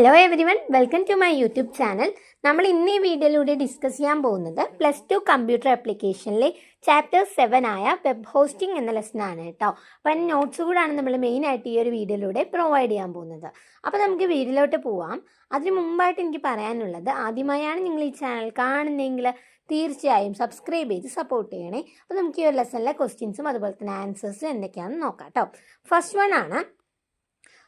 Hello everyone welcome to my YouTube channel നമ്മൾ ഇന്ന് ഈ വീഡിയോയിലൂടെ ഡിസ്കസ് ചെയ്യാൻ പോകുന്നത് പ്ലസ് ടു കമ്പ്യൂട്ടർ ആപ്ലിക്കേഷനിലെ ചാപ്റ്റർ സെവൻ ആയ വെബ് ഹോസ്റ്റിംഗ് എന്ന ലെസൺ ആണ് കേട്ടോ. അപ്പം അതിന് നോട്ട്സ് കൂടാണ് നമ്മൾ മെയിൻ ആയിട്ട് ഈ ഒരു വീഡിയോയിലൂടെ പ്രൊവൈഡ് ചെയ്യാൻ പോകുന്നത്. അപ്പോൾ നമുക്ക് വീഡിയോയിലോട്ട് പോവാം. അതിന് മുമ്പായിട്ട് എനിക്ക് പറയാനുള്ളത് ആദ്യമായാണ് നിങ്ങൾ ഈ ചാനൽ കാണുന്നതെങ്കിൽ തീർച്ചയായും സബ്സ്ക്രൈബ് ചെയ്ത് സപ്പോർട്ട് ചെയ്യണേ. അപ്പോൾ നമുക്ക് ഈ ഒരു ലെസണിലെ ക്വസ്റ്റ്യൻസും അതുപോലെ തന്നെ ആൻസേഴ്സും എന്തൊക്കെയാണെന്ന് നോക്കാം കേട്ടോ. ഫസ്റ്റ് വൺ ആണ്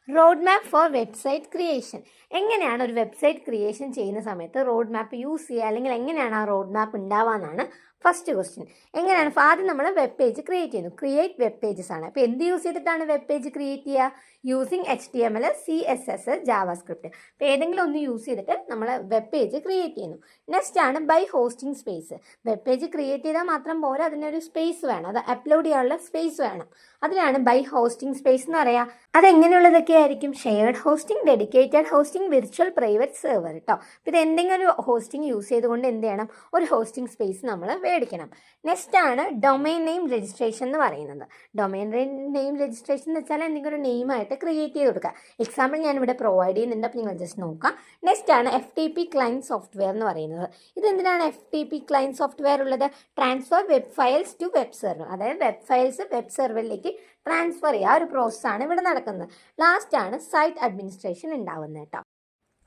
road map for website creation എങ്ങനെയാണ് ഒരു വെബ്സൈറ്റ് ക്രിയേഷൻ ചെയ്യുന്ന സമയത്ത് റോഡ് മാപ്പ് യൂസ് ചെയ്യുക? അല്ലെങ്കിൽ എങ്ങനെയാണ് ആ റോഡ് മാപ്പ് ഉണ്ടാവാന്നാണ് ഫസ്റ്റ് ക്വസ്റ്റ്യൻ എങ്ങനെയാണ്? ആദ്യം നമ്മൾ വെബ് പേജ് ക്രിയേറ്റ് ചെയ്യുന്നു. ക്രിയേറ്റ് വെബ് പേജസ് ആണ്. അപ്പോൾ എന്ത് യൂസ് ചെയ്തിട്ടാണ് വെബ് പേജ് ക്രിയേറ്റ് ചെയ്യുക? Using H T M L C S S JavaScript അപ്പോൾ ഏതെങ്കിലും ഒന്ന് യൂസ് ചെയ്തിട്ട് നമ്മൾ വെബ് പേജ് ക്രിയേറ്റ് ചെയ്യുന്നു. നെക്സ്റ്റ് ആണ് buy hosting space web page create ചെയ്താൽ മാത്രം പോരാ അതിനൊരു സ്പേസ് വേണം. അത് അപ്ലോഡ് ചെയ്യാനുള്ള സ്പേസ് വേണം. അതിനാണ് ബൈ ഹോസ്റ്റിംഗ് സ്പേസ് എന്ന് പറയുക അതെങ്ങനെയുള്ളതൊക്കെ ആയിരിക്കും? Shared hosting dedicated hosting virtual private server കേട്ടോ ഇത് എന്തെങ്കിലും ഒരു ഹോസ്റ്റിംഗ് യൂസ് ചെയ്തുകൊണ്ട് എന്ത് ചെയ്യണം? ഒരു ഹോസ്റ്റിംഗ് സ്പേസ് നമ്മൾ മേടിക്കണം നെക്സ്റ്റ് ആണ് ഡൊമൈൻ നെയിം രജിസ്ട്രേഷൻ എന്ന് പറയുന്നത്. ഡൊമൈൻ നെയിം രജിസ്ട്രേഷൻ എന്ന് വെച്ചാൽ എന്തെങ്കിലും ഒരു നെയിമായിട്ട് ക്രിയേറ്റ് ചെയ്ത് കൊടുക്കുക. എക്സാമ്പിൾ ഞാൻ ഇവിടെ പ്രൊവൈഡ് ചെയ്യുന്നുണ്ട് അപ്പോൾ നിങ്ങൾ ജസ്റ്റ് നോക്കുക നെക്സ്റ്റ് ആണ് F T P client software എന്ന് പറയുന്നത്. ഇതെന്തിനാണ് F T P client software ഉള്ളത്? Transfer web files to web server അതായത് വെബ് ഫയൽസ് വെബ് സെർവറിലേക്ക് ട്രാൻസ്ഫർ ചെയ്യുക. ആ ഒരു പ്രോസസ്സാണ് ഇവിടെ നടക്കുന്നത്. ലാസ്റ്റ് ആണ് സൈറ്റ് അഡ്മിനിസ്ട്രേഷൻ ഉണ്ടാവുന്നത് കേട്ടോ.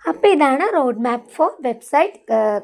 അപ്പോൾ ഇതാണ് road map for website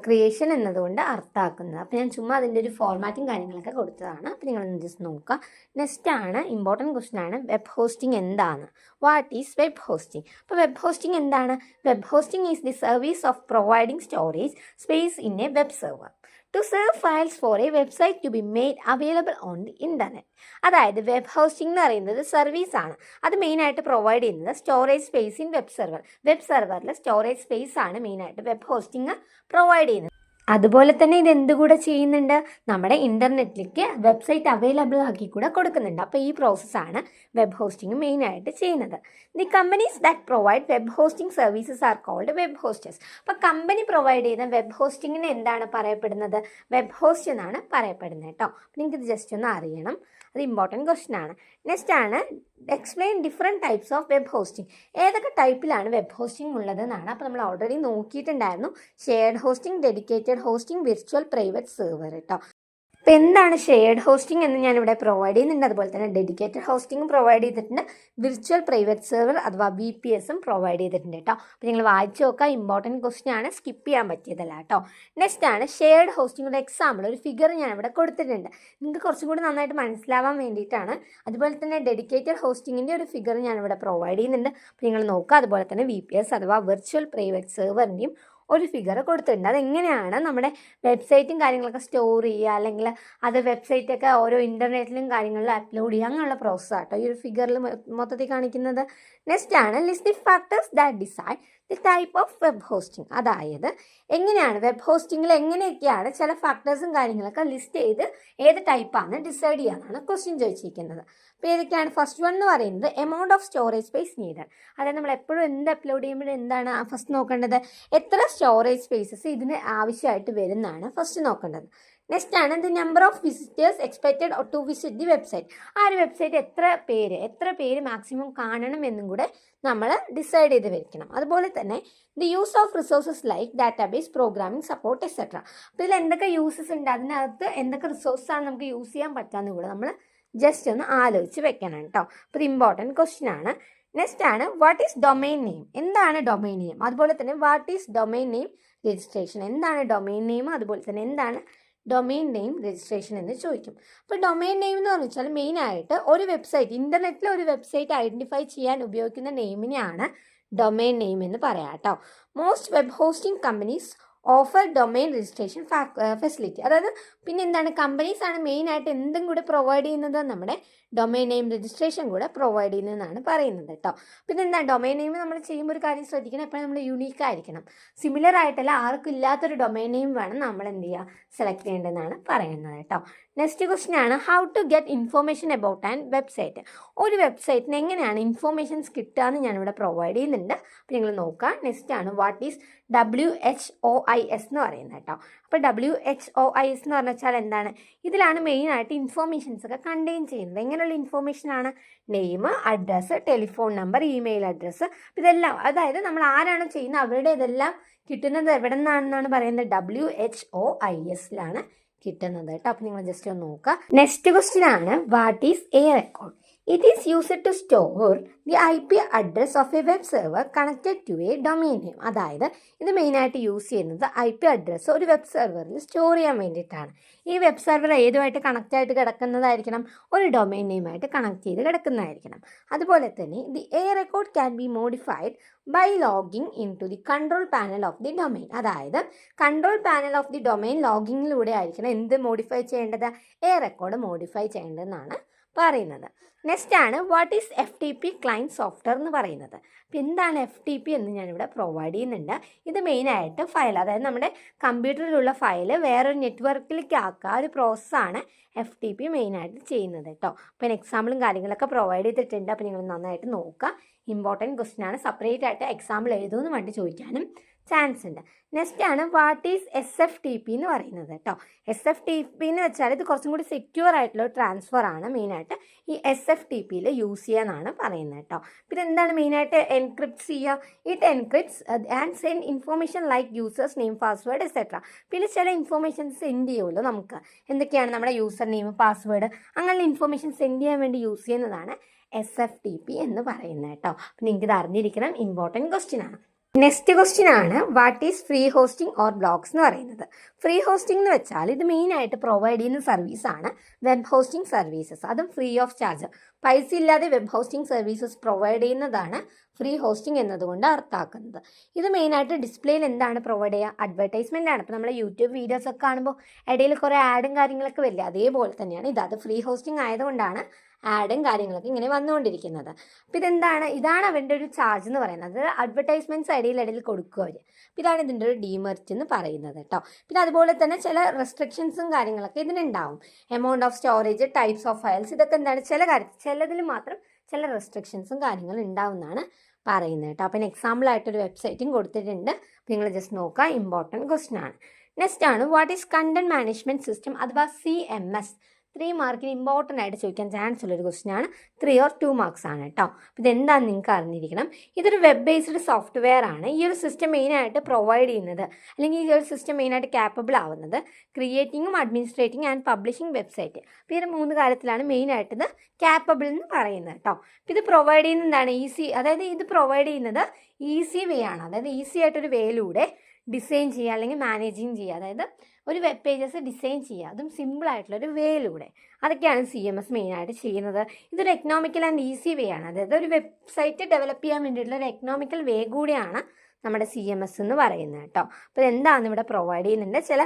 creation എന്നതുകൊണ്ട് അർത്ഥാക്കുന്നത് അപ്പോൾ ഞാൻ ചുമ്മാ അതിന്റെ ഒരു ഫോർമാറ്റും കാര്യങ്ങളൊക്കെ കൊടുത്തതാണ്. അപ്പോൾ നിങ്ങളൊന്ന് ജസ്റ്റ് നോക്കുക. നെക്സ്റ്റ് ആണ് ഇമ്പോർട്ടന്റ് ക്വസ്റ്റൻ ആണ് വെബ് ഹോസ്റ്റിംഗ് എന്താണ്? വാട്ട് ഈസ് വെബ് ഹോസ്റ്റിംഗ് അപ്പോൾ വെബ് ഹോസ്റ്റിംഗ് എന്താണ്? Web hosting is the service of providing storage space in a web server to serve files for a website to be made available on the internet അതായത് web hosting എന്ന് പറയുന്നത് service ആണ്. അത് മെയിനായിട്ട് provide ചെയ്യുന്നത് storage space in web server web സെർവറിൽ storage space ആണ് മെയിനായിട്ട് വെബ് ഹോസ്റ്റിംഗ് പ്രൊവൈഡ് ചെയ്യുന്നത്. അതുപോലെ തന്നെ ഇത് എന്തുകൂടെ ചെയ്യുന്നുണ്ട്? നമ്മുടെ ഇന്റർനെറ്റിലേക്ക് വെബ്സൈറ്റ് അവൈലബിൾ ആക്കി കൂടെ കൊടുക്കുന്നുണ്ട്. അപ്പോൾ ഈ പ്രോസസ്സാണ് വെബ് ഹോസ്റ്റിംഗ് മെയിനായിട്ട് ചെയ്യുന്നത്. The companies that provide web hosting services are called web hosters അപ്പോൾ കമ്പനി പ്രൊവൈഡ് ചെയ്യുന്ന വെബ് ഹോസ്റ്റിങ്ങിന് എന്താണ് പറയപ്പെടുന്നത്? വെബ് ഹോസ്റ്റ് എന്നാണ് പറയപ്പെടുന്നത് കേട്ടോ. അപ്പോൾ നിങ്ങൾക്ക് ഇത് ജസ്റ്റ് ഒന്ന് അറിയണം. അത് ഇമ്പോർട്ടന്റ് ക്വസ്റ്റ്യൻ ആണ്. നെക്സ്റ്റ് ആണ് explain different types of web hosting ഏതൊക്കെ ടൈപ്പിലാണ് വെബ് ഹോസ്റ്റിംഗ് ഉള്ളതെന്നാണ് അപ്പോൾ നമ്മൾ already നോക്കിയിട്ടുണ്ടായിരുന്നു. Shared hosting dedicated hosting virtual private server കേട്ടോ അപ്പോൾ എന്താണ് ഷെയർഡ് ഹോസ്റ്റിംഗ് എന്ന് ഞാനിവിടെ പ്രൊവൈഡ് ചെയ്യുന്നുണ്ട്. അതുപോലെ തന്നെ ഡെഡിക്കേറ്റഡ് ഹോസ്റ്റിംഗും പ്രൊവൈഡ് ചെയ്തിട്ടുണ്ട്. വിർച്വൽ പ്രൈവറ്റ് സെർവർ അഥവാ വി പി എസും പ്രൊവൈഡ് ചെയ്തിട്ടുണ്ട് കേട്ടോ. അപ്പോൾ നിങ്ങൾ വായിച്ചു നോക്കുക. ഇമ്പോർട്ടന്റ് ക്വസ്റ്റ്യൻ ആണ്. സ്കിപ്പ് ചെയ്യാൻ പറ്റിയതല്ല കേട്ടോ. നെക്സ്റ്റ് ആണ് ഷെയർഡ് ഹോസ്റ്റിംഗ് ഒരു എക്സാമ്പിൾ ഒരു ഫിഗർ ഞാൻ ഇവിടെ കൊടുത്തിട്ടുണ്ട്. നിങ്ങൾക്ക് കുറച്ചും കൂടി നന്നായിട്ട് മനസ്സിലാവാൻ വേണ്ടിയിട്ടാണ്. അതുപോലെ തന്നെ ഡെഡിക്കേറ്റഡ് ഹോസ്റ്റിങ്ങിന്റെ ഒരു ഫിഗർ ഞാൻ ഇവിടെ പ്രൊവൈഡ് ചെയ്യുന്നുണ്ട്. അപ്പോൾ നിങ്ങൾ നോക്കുക. അതുപോലെ തന്നെ വി പി എസ് അഥവാ വിർച്വൽ പ്രൈവറ്റ് സെർവറിന്റെയും ഒരു ഫിഗർ കൊടുത്തിട്ടുണ്ട്. അതെങ്ങനെയാണ് നമ്മുടെ വെബ്സൈറ്റും കാര്യങ്ങളൊക്കെ സ്റ്റോർ ചെയ്യുക? അല്ലെങ്കിൽ അത് വെബ്സൈറ്റൊക്കെ ഓരോ ഇന്റർനെറ്റിലും കാര്യങ്ങളിലും അപ്ലോഡ് ചെയ്യുക? അങ്ങനെയുള്ള പ്രോസസ്സ് ആട്ടോ ഈ ഒരു ഫിഗറിൽ മൊത്തത്തിൽ കാണിക്കുന്നത് നെക്സ്റ്റ് ആണ്. List the factors that decide the type of web hosting അതായത് എങ്ങനെയാണ് വെബ് ഹോസ്റ്റിങ്ങിൽ എങ്ങനെയൊക്കെയാണ് ചില ഫാക്ടേഴ്സും കാര്യങ്ങളൊക്കെ ലിസ്റ്റ് ചെയ്ത് ഏത് ടൈപ്പാണ് ഡിസൈഡ് ചെയ്യാനാണ് ക്വസ്റ്റ്യൻ ചോദിച്ചിരിക്കുന്നത്. അപ്പോൾ ഏതൊക്കെയാണ് ഫസ്റ്റ് വൺ എന്ന് പറയുന്നത് amount of storage space need അതായത് നമ്മൾ എപ്പോഴും എന്ത് അപ്ലോഡ് ചെയ്യുമ്പോൾ എന്താണ് ഫസ്റ്റ് നോക്കേണ്ടത്? എത്ര സ്റ്റോറേജ് സ്പേസസ് ഇതിന് ആവശ്യമായിട്ട് വരുന്നതാണ് ഫസ്റ്റ് നോക്കേണ്ടത്. നെക്സ്റ്റ് ആണ് the number of visitors expected to visit the website ആ ഒരു വെബ്സൈറ്റ് എത്ര പേര് എത്ര പേര് മാക്സിമം കാണണം എന്നും കൂടെ നമ്മൾ ഡിസൈഡ് ചെയ്ത് വയ്ക്കണം അതുപോലെ തന്നെ the use of resources like database programming support etcetera അപ്പോൾ ഇതിൽ എന്തൊക്കെ യൂസസ് ഉണ്ട്? അതിനകത്ത് എന്തൊക്കെ റിസോഴ്സാണ് നമുക്ക് യൂസ് ചെയ്യാൻ പറ്റാമെന്ന് കൂടെ നമ്മൾ ജസ്റ്റ് ഒന്ന് ആലോചിച്ച് വെക്കണം കേട്ടോ അപ്പോൾ ഇത് ഇമ്പോർട്ടന്റ് ക്വസ്റ്റ്യൻ ആണ്. നെക്സ്റ്റ് ആണ് വാട്ട് ഈസ് ഡൊമൈൻ നെയിം എന്താണ് ഡൊമൈൻ നെയിം അതുപോലെ തന്നെ what is domain name registration എന്താണ് ഡൊമൈൻ നെയിം അതുപോലെ തന്നെ എന്താണ് ഡൊമൈൻ നെയിം രജിസ്ട്രേഷൻ എന്ന് ചോദിക്കും. അപ്പോൾ ഡൊമൈൻ നെയിം എന്ന് വെച്ചാൽ മെയിനായിട്ട് ഒരു വെബ്സൈറ്റ് ഇന്റർനെറ്റിൽ ഒരു വെബ്സൈറ്റ് ഐഡന്റിഫൈ ചെയ്യാൻ ഉപയോഗിക്കുന്ന നെയിമിനെയാണ് ഡൊമൈൻ നെയിം എന്ന് പറയാം കേട്ടോ most web hosting companies offer domain registration facility അതായത് പിന്നെ എന്താണ്? കമ്പനീസ് ആണ് മെയിനായിട്ട് എന്തും കൂടെ പ്രൊവൈഡ് ചെയ്യുന്നത് നമ്മുടെ ഡൊമൈൻ നെയിം രജിസ്ട്രേഷൻ കൂടെ പ്രൊവൈഡ് ചെയ്യുന്നതെന്നാണ് പറയുന്നത് കേട്ടോ. പിന്നെ എന്താണ് ഡൊമൈൻ നെയിം നമ്മൾ ചെയ്യുമ്പോൾ ഒരു കാര്യം ശ്രദ്ധിക്കണം. എപ്പോഴും നമ്മൾ യുണീക്ക് ആയിരിക്കണം. സിമിലർ ആയിട്ടല്ല ആർക്കും ഇല്ലാത്തൊരു ഡൊമൈൻ നെയിം വേണം നമ്മൾ എന്ത് ചെയ്യുക? സെലക്ട് ചെയ്യേണ്ടതെന്നാണ് പറയുന്നത് കേട്ടോ. നെക്സ്റ്റ് ക്വസ്റ്റ്യൻ ആണ് how to get information about and website ഒരു വെബ്സൈറ്റിന് എങ്ങനെയാണ് ഇൻഫോർമേഷൻസ് കിട്ടുക എന്ന് ഞാനിവിടെ പ്രൊവൈഡ് ചെയ്യുന്നുണ്ട്. അപ്പോൾ നിങ്ങൾ നോക്കുക നെക്സ്റ്റ് ആണ് what is W H O I S എന്ന് പറയുന്നത് കേട്ടോ. അപ്പോൾ W H O I S എന്ന് പറഞ്ഞു വെച്ചാൽ എന്താണ്? ഇതിലാണ് മെയിനായിട്ട് ഇൻഫോർമേഷൻസ് ഒക്കെ കണ്ടെയ്ൻ ചെയ്യുന്നത്. എങ്ങനെയുള്ള ഇൻഫോർമേഷനാണ് name address telephone number email address ഇതെല്ലാം. അതായത് നമ്മൾ ആരാണ് ചെയ്യുന്നത് അവരുടെ ഇതെല്ലാം കിട്ടുന്നത് എവിടെ നിന്നാണെന്നാണ് പറയുന്നത് ഡബ്ല്യു എച്ച് ഒ ഐ എസിലാണ് കിട്ടുന്നത് കേട്ടോ. അപ്പോൾ നിങ്ങൾ ജസ്റ്റ് ഒന്ന് നോക്കുക. നെക്സ്റ്റ് ക്വസ്റ്റ്യൻ ആണ് what is A record it is used to store the P address of a web server connected to a domain name അതായത് ഇത് മെയിനായിട്ട് യൂസ് ചെയ്യുന്നത് ഐ പി അഡ്രസ്സ് ഒരു വെബ് സെർവറിൽ സ്റ്റോർ ചെയ്യാൻ വേണ്ടിയിട്ടാണ്. ഈ വെബ് സെർവർ ഏതുമായിട്ട് കണക്റ്റ് ആയിട്ട് കിടക്കുന്നതായിരിക്കണം? ഒരു ഡൊമൈൻ നെയിമായിട്ട് കണക്ട് ചെയ്ത് കിടക്കുന്നതായിരിക്കണം. അതുപോലെ തന്നെ the A record can be modified by logging in to the control panel of the domain അതായത് control panel of the domain ലോഗിങ്ങിലൂടെ ആയിരിക്കണം എന്ത് മോഡിഫൈ ചെയ്യേണ്ടത്? എ റെക്കോർഡ് മോഡിഫൈ ചെയ്യേണ്ടതെന്നാണ് പറയുന്നത്. നെക്സ്റ്റ് ആണ് what is F T P client software എന്ന് പറയുന്നത്. അപ്പം എന്താണ് എഫ് ടി പി എന്ന് ഞാനിവിടെ പ്രൊവൈഡ് ചെയ്യുന്നുണ്ട്. ഇത് മെയിനായിട്ട് ഫയൽ അതായത് നമ്മുടെ കമ്പ്യൂട്ടറിലുള്ള ഫയൽ വേറൊരു നെറ്റ്വർക്കിലേക്ക് ആക്കുക ഒരു പ്രോസസ്സാണ് എഫ് ടി പി മെയിനായിട്ട് ചെയ്യുന്നത് കേട്ടോ. അപ്പോൾ എക്സാമ്പിളും കാര്യങ്ങളൊക്കെ പ്രൊവൈഡ് ചെയ്തിട്ടുണ്ട്. അപ്പോൾ നിങ്ങൾ നന്നായിട്ട് നോക്കുക. ഇമ്പോർട്ടന്റ് ക്വസ്റ്റ്യൻ ആണ്. സെപ്പറേറ്റ് ആയിട്ട് എക്സാമ്പിൾ എഴുതുമെന്ന് വേണ്ടി ചോദിക്കാനും. ചാൻസ് ഉണ്ട്. നെക്സ്റ്റ് ആണ് what is S F T P എന്ന് പറയുന്നത് കേട്ടോ. എസ് എഫ് ടി പി എന്ന് വെച്ചാൽ ഇത് കുറച്ചും കൂടി സെക്യൂർ ആയിട്ടുള്ള ട്രാൻസ്ഫർ ആണ് മെയിനായിട്ട് ഈ എസ് എഫ് ടി പിയിൽ യൂസ് ചെയ്യാന്നാണ് പറയുന്നത് കേട്ടോ. പിന്നെ എന്താണ് മെയിനായിട്ട് എൻക്രിപ്റ്റ്സ് ചെയ്യുക it encrypts and send information like users name password etcetera പിന്നെ ചില ഇൻഫോർമേഷൻ സെൻഡ് ചെയ്യുമല്ലോ നമുക്ക്. എന്തൊക്കെയാണ് നമ്മുടെ യൂസർ നെയിം പാസ്വേഡ് അങ്ങനെയുള്ള ഇൻഫോർമേഷൻ സെൻഡ് ചെയ്യാൻ വേണ്ടി യൂസ് ചെയ്യുന്നതാണ് എസ് എഫ് ടി പി എന്ന് പറയുന്നത് കേട്ടോ. നിങ്ങൾക്ക് ഇത് അറിഞ്ഞിരിക്കണം. ഇമ്പോർട്ടന്റ് ക്വസ്റ്റ്യൻ ആണ്. നെക്സ്റ്റ് ക്വസ്റ്റ്യൻ ആണ് what is free hosting or blogs എന്ന് പറയുന്നത്. ഫ്രീ ഹോസ്റ്റിംഗ് എന്ന് വെച്ചാൽ ഇത് മെയിൻ ആയിട്ട് പ്രൊവൈഡ് ചെയ്യുന്ന സർവീസാണ് വെബ് ഹോസ്റ്റിംഗ് സർവീസസ് അതും ഫ്രീ ഓഫ് ചാർജ് പൈസ ഇല്ലാതെ വെബ് ഹോസ്റ്റിംഗ് സർവീസസ് പ്രൊവൈഡ് ചെയ്യുന്നതാണ് ഫ്രീ ഹോസ്റ്റിംഗ് എന്നതുകൊണ്ട് അർത്ഥാക്കുന്നത് ഇത് മെയിനായിട്ട് ഡിസ്പ്ലേയിൽ എന്താണ് പ്രൊവൈഡ് ചെയ്യുക? അഡ്വർടൈസ്മെന്റ് ആണ്. ഇപ്പോൾ നമ്മൾ യൂട്യൂബ് വീഡിയോസ് ഒക്കെ കാണുമ്പോൾ ഇടയിൽ കുറേ ആഡും കാര്യങ്ങളൊക്കെ വരില്ല? അതേപോലെ തന്നെയാണ്. ഇത് അത് ഫ്രീ ഹോസ്റ്റിംഗ് ആയതുകൊണ്ടാണ് ആഡും കാര്യങ്ങളൊക്കെ ഇങ്ങനെ വന്നുകൊണ്ടിരിക്കുന്നത്. അപ്പോൾ ഇതെന്താണ്? ഇതാണ് അവന്റെ ഒരു ചാർജ് എന്ന് പറയുന്നത്. അഡ്വർടൈസ്മെന്റ്സ് ഇടയിൽ ഇടയിൽ കൊടുക്കുക അവർ അപ്പോൾ ഇതാണ് ഇതിന്റെ ഒരു ഡീമെറിറ്റ് എന്ന് പറയുന്നത് കേട്ടോ. പിന്നെ അതുപോലെ തന്നെ ചില റെസ്ട്രിക്ഷൻസും കാര്യങ്ങളൊക്കെ ഇതിനുണ്ടാവും. Amount of storage types of files ഇതൊക്കെ എന്താണ്? ചില കാര്യത്തിൽ ചിലതിൽ മാത്രം ചില റെസ്ട്രിക്ഷൻസും കാര്യങ്ങളും ഉണ്ടാവുന്നതാണ് പറയുന്നത് കേട്ടോ. അപ്പം എക്സാമ്പിളായിട്ടൊരു വെബ്സൈറ്റും കൊടുത്തിട്ടുണ്ട്. നിങ്ങൾ ജസ്റ്റ് നോക്കുക. ഇമ്പോർട്ടന്റ് ക്വസ്റ്റൻ ആണ്. നെക്സ്റ്റ് ആണ്. What is content management system അഥവാ സി എം എസ് ത്രീ മാർക്കിന് ഇമ്പോർട്ടന്റ് ആയിട്ട് ചോദിക്കാൻ ചാൻസ് ഉള്ളൊരു ക്വസ്റ്റ്യൻ ആണ്. ത്രീ ഓർ ടു മാർക്സ് ആണ് കേട്ടോ അപ്പോൾ ഇതെന്താണെന്ന് നിങ്ങൾക്ക് അറിഞ്ഞിരിക്കണം. ഇതൊരു വെബ് ബേസ്ഡ് സോഫ്റ്റ്വെയർ ആണ്. ഈ ഒരു സിസ്റ്റം മെയിനായിട്ട് പ്രൊവൈഡ് ചെയ്യുന്നത്. അല്ലെങ്കിൽ ഈ ഒരു സിസ്റ്റം മെയിനായിട്ട് ക്യാപ്പബിൾ ആവുന്നത് ക്രിയേറ്റിങ്ങും അഡ്മിനിസ്ട്രേറ്റിംഗ് ആൻഡ് പബ്ലിഷിംഗ് വെബ്സൈറ്റ് അപ്പോൾ ഈ മൂന്ന് കാര്യത്തിലാണ് മെയിനായിട്ട് ഇത് ക്യാപ്പബിൾ എന്ന് പറയുന്നത് കേട്ടോ ഇത് പ്രൊവൈഡ് ചെയ്യുന്നത് എന്താണ്? ഈസി അതായത് ഇത് പ്രൊവൈഡ് ചെയ്യുന്നത് ഈസി വേ ആണ്. അതായത് ഈസി ആയിട്ടൊരു വേയിലൂടെ ഡിസൈൻ ചെയ്യുക അല്ലെങ്കിൽ മാനേജിങ് ചെയ്യുക. അതായത് ഒരു വെബ് പേജസ് ഡിസൈൻ ചെയ്യുക. അതും ഒരു വേയിലൂടെ അതൊക്കെയാണ് സി എം എസ് മെയിനായിട്ട് ചെയ്യുന്നത്. ഇതൊരു എക്കണോമിക്കൽ ആൻഡ് ഈസി വേ ആണ്. അതായത് ഒരു വെബ്സൈറ്റ് ഡെവലപ്പ് ചെയ്യാൻ വേണ്ടിയിട്ടുള്ള ഒരു എക്കണോമിക്കൽ വേ കൂടിയാണ് നമ്മുടെ സി എം എസ് എന്ന് പറയുന്നത് കേട്ടോ. അപ്പോൾ എന്താണ് ഇവിടെ പ്രൊവൈഡ് ചെയ്യുന്നുണ്ട് ചില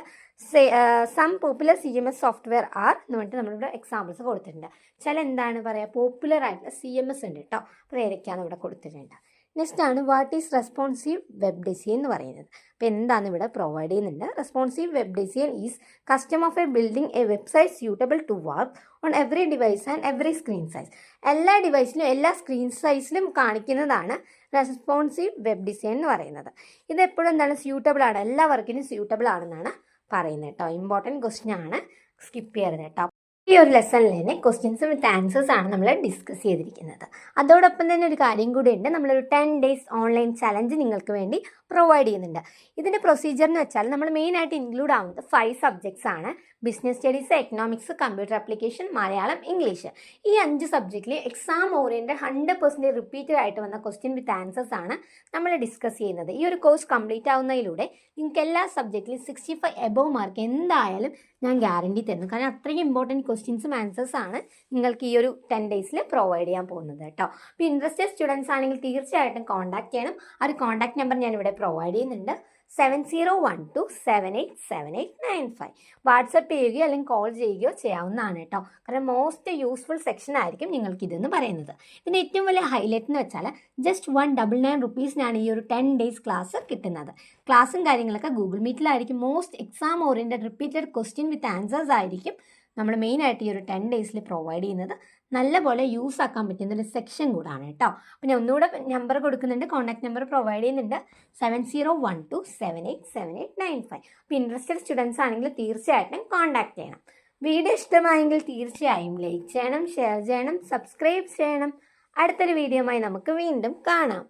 some popular C M S software are എന്ന് പറഞ്ഞിട്ട് നമ്മളിവിടെ എക്സാമ്പിൾസ് കൊടുത്തിട്ടുണ്ട്. ചില എന്താണ് പറയുക പോപ്പുലർ ആയിട്ടുള്ള സി എം എസ് ഉണ്ട് കേട്ടോ. അപ്പോൾ ഏതൊക്കെയാണ് ഇവിടെ കൊടുത്തിട്ടുണ്ട് നെക്സ്റ്റ് ആണ് what is responsive web design എന്ന് പറയുന്നത്. അപ്പോൾ എന്താണ് ഇവിടെ പ്രൊവൈഡ് ചെയ്യുന്നുണ്ട് responsive web design is custom of a building a website suitable to work on every device and every screen size എല്ലാ ഡിവൈസിലും എല്ലാ സ്ക്രീൻ സൈസിലും കാണിക്കുന്നതാണ് റെസ്പോൺസീവ് വെബ് ഡിസൈൻ എന്ന് പറയുന്നത്. ഇത് എപ്പോഴും എന്താണ് സ്യൂട്ടബിൾ ആണ്. എല്ലാ വർക്കിനും സ്യൂട്ടബിൾ ആണെന്നാണ് പറയുന്നത് കേട്ടോ. ഇമ്പോർട്ടന്റ് ക്വസ്റ്റ്യൻ ആണ്. സ്കിപ്പ് ചെയ്യരുത് കേട്ടോ. ഈ ഒരു ലെസണിൽ തന്നെ ക്വസ്റ്റ്യൻസ് വിത്ത് ആൻസേഴ്സ് ആണ് നമ്മൾ ഡിസ്കസ് ചെയ്തിരിക്കുന്നത്. അതോടൊപ്പം തന്നെ ഒരു കാര്യം കൂടി ഉണ്ട്. നമ്മളൊരു ടെൻ ഡേയ്സ് ഓൺലൈൻ ചലഞ്ച് നിങ്ങൾക്ക് വേണ്ടി പ്രൊവൈഡ് ചെയ്യുന്നുണ്ട്. ഇതിന്റെ പ്രൊസീജിയർ എന്ന് വെച്ചാൽ നമ്മൾ മെയിനായിട്ട് ഇൻക്ലൂഡ് ആവുന്നത് ഫൈവ് സബ്ജക്ട്സ് ആണ്. Business studies economics computer application Malayalam English ഈ അഞ്ച് സബ്ജക്റ്റിൽ exam oriented hundred percentage repeated ആയിട്ട് വന്ന ക്വസ്റ്റ്യൻ വിത്ത് ആൻസേഴ്സ് ആണ് നമ്മൾ ഡിസ്കസ് ചെയ്യുന്നത്. ഈ ഒരു കോഴ്സ് കംപ്ലീറ്റ് ആവുന്നതിലൂടെ നിങ്ങൾക്ക് എല്ലാ സബ്ജക്റ്റിലും സിക്സ്റ്റി ഫൈവ് എബോവ് മാർക്ക് എന്തായാലും ഞാൻ ഗ്യാരണ്ടി തരുന്നു. കാരണം അത്രയും ഇമ്പോർട്ടന്റ് ക്വസ്റ്റ്യൻസും ആൻസേഴ്സ് ആണ് നിങ്ങൾക്ക് ഈ ഒരു ടെൻ ഡേയ്സിൽ പ്രൊവൈഡ് ചെയ്യാൻ പോകുന്നത് കേട്ടോ. അപ്പോൾ ഇൻട്രസ്റ്റഡ് സ്റ്റുഡൻസ് ആണെങ്കിൽ തീർച്ചയായിട്ടും കോൺടാക്ട് ചെയ്യണം. ആ ഒരു കോൺടാക്ട് നമ്പർ ഞാൻ ഇവിടെ പ്രൊവൈഡ് ചെയ്യുന്നുണ്ട്. Seven zero one two seven eight seven eight nine five WhatsApp ചെയ്യുകയോ അല്ലെങ്കിൽ കോൾ ചെയ്യുകയോ ചെയ്യാവുന്നതാണ് കേട്ടോ. കാരണം മോസ്റ്റ് യൂസ്ഫുൾ സെക്ഷൻ ആയിരിക്കും നിങ്ങൾക്ക് ഇതെന്ന് പറയുന്നത്. ഇതിന്റെ ഏറ്റവും വലിയ ഹൈലൈറ്റ് എന്ന് വെച്ചാൽ ജസ്റ്റ് വൺ ഡബിൾ നയൻ റുപ്പീസിനാണ് ഈ ഒരു ടെൻ ഡേയ്സ് ക്ലാസ് കിട്ടുന്നത്. ക്ലാസ്സും കാര്യങ്ങളൊക്കെ Google മീറ്റിലായിരിക്കും most exam oriented repeated question with answers ആയിരിക്കും നമ്മൾ മെയിനായിട്ട് ഈ ഒരു ടെൻ ഡേയ്സിൽ പ്രൊവൈഡ് ചെയ്യുന്നത്. നല്ലപോലെ യൂസ് ആക്കാൻ പറ്റുന്ന ഒരു സെക്ഷൻ കൂടാണ് കേട്ടോ. ഞാൻ ഒന്നുകൂടെ നമ്പർ കൊടുക്കുന്നുണ്ട്. കോൺടാക്ട് നമ്പർ പ്രൊവൈഡ് ചെയ്യുന്നുണ്ട്. Seven zero one two seven eight seven eight nine five അപ്പോൾ ഇൻട്രസ്റ്റഡ് സ്റ്റുഡൻസ് ആണെങ്കിൽ തീർച്ചയായിട്ടും കോൺടാക്ട് ചെയ്യണം. വീഡിയോ ഇഷ്ടമായെങ്കിൽ തീർച്ചയായും ലൈക്ക് ചെയ്യണം ഷെയർ ചെയ്യണം സബ്സ്ക്രൈബ് ചെയ്യണം. അടുത്തൊരു വീഡിയോയുമായി നമുക്ക് വീണ്ടും കാണാം.